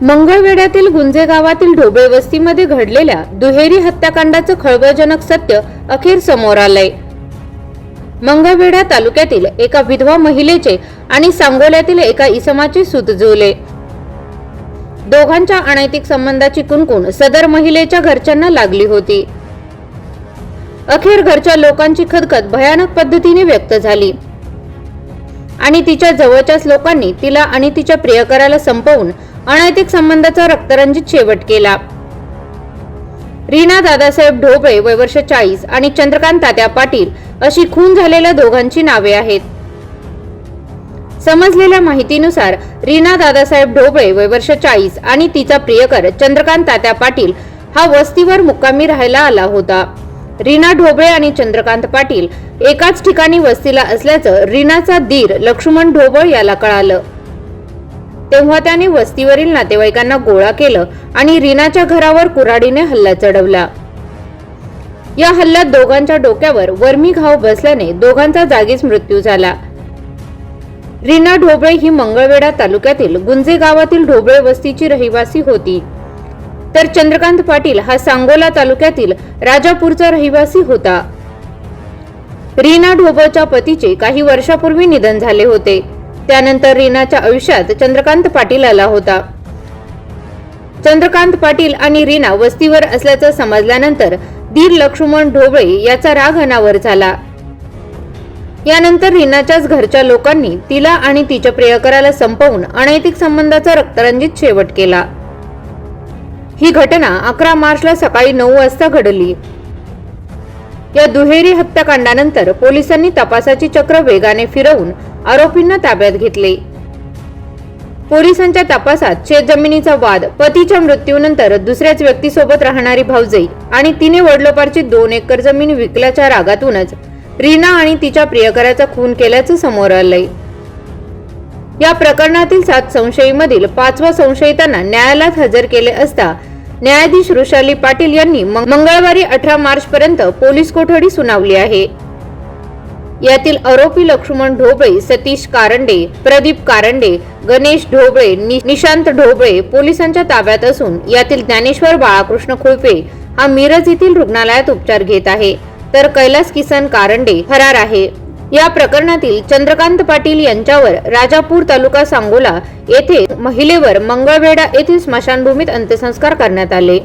मंगळवेड्यातील गुंजे गावातील ढोबळे वस्तीमध्ये घडलेल्या दुहेरी हत्याकांडाचं खळबळजनक सत्य अखेर समोर आलंय. मंगळवेढा तालुक्यातील एका विधवा महिलेचे आणि सांगोल्यातील एका इसमाचे सूत जुळले. दोघांच्या अनैतिक संबंधाची कुणकुण सदर महिलेच्या घरच्यांना लागली होती. अखेर घरच्या लोकांची खदखद भयानक पद्धतीने व्यक्त झाली. आणि तिच्या जवळच्याच लोकांनी तिला आणि तिच्या प्रियकराला संपवून अनैतिक संबंधाचा रक्तरंजित शेवट केला. रीना दादासाहेब ढोबळे वय वर्ष चाळीस आणि चंद्रकांत तात्या पाटील अशी खून झालेल्या दोघांची नावे आहेत. समजलेल्या माहितीनुसार रीना दादासाहेब ढोबळे वय वर्ष चाळीस आणि तिचा प्रियकर चंद्रकांत तात्या पाटील हा वस्तीवर मुक्कामी राहायला आला होता. रीना ढोबळे आणि चंद्रकांत पाटील एकाच ठिकाणी वस्तीला असल्याचं रीनाचा दीर लक्ष्मण ढोबळ याला कळालं. तेव्हा त्याने वस्तीवरील नातेवाईकांना गोळा केलं आणि रीनाच्या घरावर कुऱ्हाडीने हल्ला चढवला. या हल्ल्यात दोघांच्या डोक्यावर वर्मी घाव बसल्याने दोघांचा जागीच मृत्यू झाला. रीना ढोबळे ही मंगळवेढा तालुक्यातील गुंजे गावातील ढोबळे वस्तीची रहिवासी होती. तर चंद्रकांत पाटील हा सांगोला तालुक्यातील राजापूरचा रहिवासी होता. रीना ढोबळच्या पतीचे काही वर्षापूर्वी निधन झाले होते. त्यानंतर रीनाच्या आयुष्यात चंद्रकांत पाटील आला होता. चंद्रकांत पाटील आणि रीना वस्तीवर असल्याचं समजल्यानंतर धीर लक्ष्मण ढोबळे याचा राग अनावर झाला. यानंतर रीनाच्याच घरच्या लोकांनी तिला आणि तिच्या प्रियकराला संपवून अनैतिक संबंधाचा रक्तरंजित शेवट केला. ही घटना अकरा मार्चला सकाळी नऊ वाजता घडली. या दुहेरी हत्याकांडानंतर पोलिसांनी तपासाची चक्र वेगाने फिरवून आरोपींना ताब्यात घेतले. पोलिसांच्या तपासात शेतजमिनीचा वाद पतीच्या मृत्यूनंतर दुसऱ्याच व्यक्तीसोबत राहणारी भावजई आणि तिने वडलोपारची दोन एकर जमीन विकल्याच्या रागातूनच रीना आणि तिच्या प्रियकराचा खून केल्याचं समोर आलंय. या प्रकरणातील सात संशयीमधील पाचवा संशयितांना न्यायालयात हजर केले असता न्यायाधीश वृषाली पाटील यांनी मंगळवारी अठरा मार्च पर्यंत पोलीस कोठडी सुनावली आहे. यातील आरोपी लक्ष्मण ढोबळे सतीश कारंडे प्रदीप कारंडे गणेश ढोबळे नि- निशांत ढोबळे पोलिसांच्या ताब्यात असून यातील ज्ञानेश्वर बाळाकृष्ण खुळपे हा मिरज येथील रुग्णालयात उपचार घेत आहे. तर कैलास किसन कारंडे फरार आहे. या प्रकरणातील चंद्रकांत पाटील यांच्यावर राजापूर तालुका सांगोला येथे महिलेवर मंगळवेढा येथील स्मशानभूमीत अंत्यसंस्कार करण्यात आले.